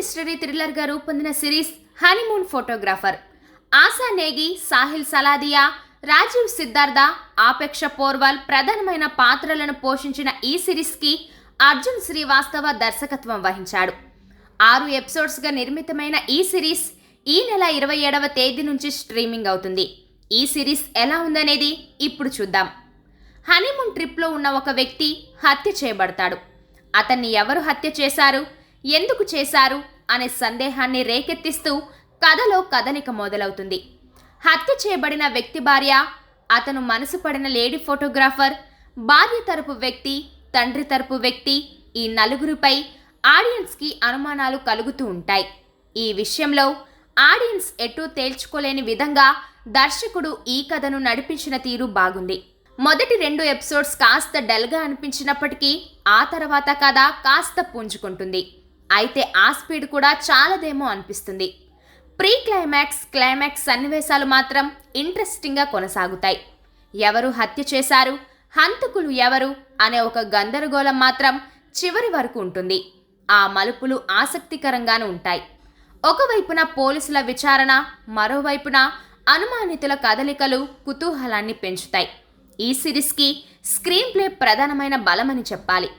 Mystery థ్రిల్లర్గా రూపొందిన series honeymoon photographer. Asha Negi Sahil Saladia Rajeev Siddhartha Apeksha Porwal ప్రధానమైన పాత్రలను పోషించిన ఈ సిరీస్కి అర్జున్ శ్రీవాస్తవ దర్శకత్వం వహించాడు. ఆరు ఎపిసోడ్స్గా నిర్మితమైన ఈ సిరీస్ ఈ నెల ఇరవై ఏడవ తేదీ నుంచి స్ట్రీమింగ్ అవుతుంది. ఈ సిరీస్ ఎలా ఉందనేది ఇప్పుడు చూద్దాం. హనీమూన్ ట్రిప్లో ఉన్న ఒక వ్యక్తి హత్య చేయబడతాడు. అతన్ని ఎవరు హత్య చేశారు? ఎందుకు చేశారు అనే సందేహాన్ని రేకెత్తిస్తూ కథలో కదలిక మొదలవుతుంది. హత్య చేయబడిన వ్యక్తి భార్య అతను మనసు పడిన లేడీ ఫోటోగ్రాఫర్ భార్య తరపు వ్యక్తి తండ్రి తరపు వ్యక్తి ఈ నలుగురిపై ఆడియన్స్కి అనుమానాలు కలుగుతూ ఉంటాయి. ఈ విషయంలో ఆడియన్స్ ఎటూ తేల్చుకోలేని విధంగా దర్శకుడు ఈ కథను నడిపించిన తీరు బాగుంది. మొదటి రెండు ఎపిసోడ్స్ కాస్త డల్గా అనిపించినప్పటికీ ఆ తర్వాత కథ కాస్త పుంజుకుంటుంది. అయితే ఆ స్పీడ్ కూడా చాలదేమో అనిపిస్తుంది. ప్రీ క్లైమాక్స్ క్లైమాక్స్ సన్నివేశాలు మాత్రం ఇంట్రెస్టింగ్గా కొనసాగుతాయి. ఎవరు హత్య చేశారు హంతకులు ఎవరు అనే ఒక గందరగోళం మాత్రం చివరి వరకు ఉంటుంది. ఆ మలుపులు ఆసక్తికరంగానే ఉంటాయి. ఒకవైపున పోలీసుల విచారణ మరోవైపున అనుమానితుల కదలికలు కుతూహలాన్ని పెంచుతాయి. ఈ సిరీస్కి స్క్రీన్ ప్లే ప్రధానమైన బలమని చెప్పాలి.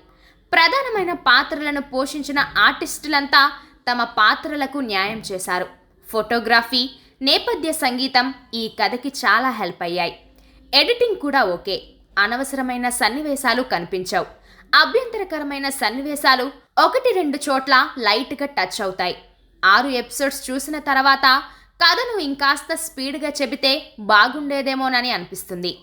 ప్రధానమైన పాత్రలను పోషించిన ఆర్టిస్టులంతా తమ పాత్రలకు న్యాయం చేశారు. ఫోటోగ్రఫీ నేపథ్య సంగీతం ఈ కథకి చాలా హెల్ప్ అయ్యాయి. ఎడిటింగ్ కూడా ఓకే. అనవసరమైన సన్నివేశాలు కనిపించవు. అభ్యంతరకరమైన సన్నివేశాలు ఒకటి రెండు చోట్ల లైట్గా టచ్ అవుతాయి. ఆరు ఎపిసోడ్స్ చూసిన తర్వాత కథను ఇంకాస్త స్పీడ్గా చెబితే బాగుండేదేమోనని అనిపిస్తుంది.